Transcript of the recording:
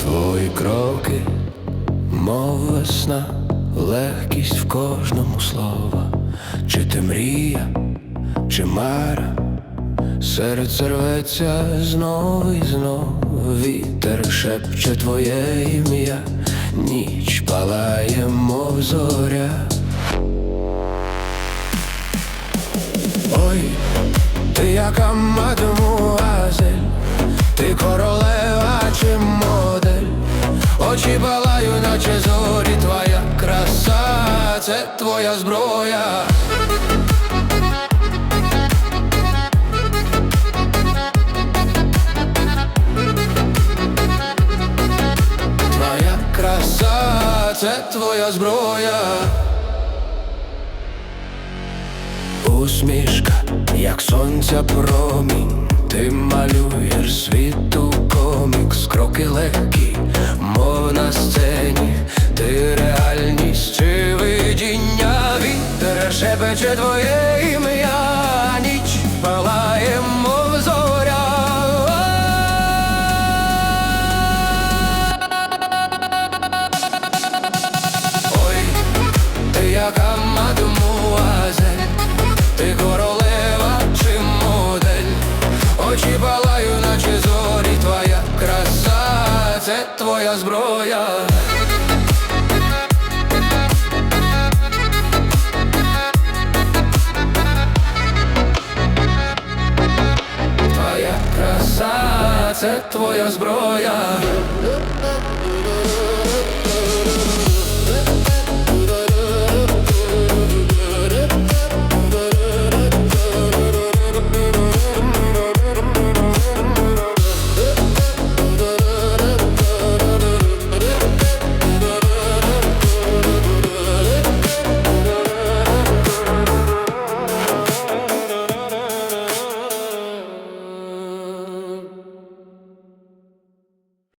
Твої кроки, мов весна, легкість в кожному слова, чи ти мрія, чи мара, серце рветься знов і знов, вітер шепче твоє ім'я, ніч палає, мов зоря. Ой, ти яка мадемуазель, ти королева чи модель, очі палаю, це твоя зброя. Твоя краса, це твоя зброя. Усмішка, як сонця промінь, ти малюєш світу комікс, кроки легкі, мов на сцені, ти шепече твоє ім'я, ніч палає, мов зоря. Ой, ти яка мадемуазель, ти королева чи модель, очі палаю, наче зорі, твоя краса, це твоя зброя. se tvoja zbroja.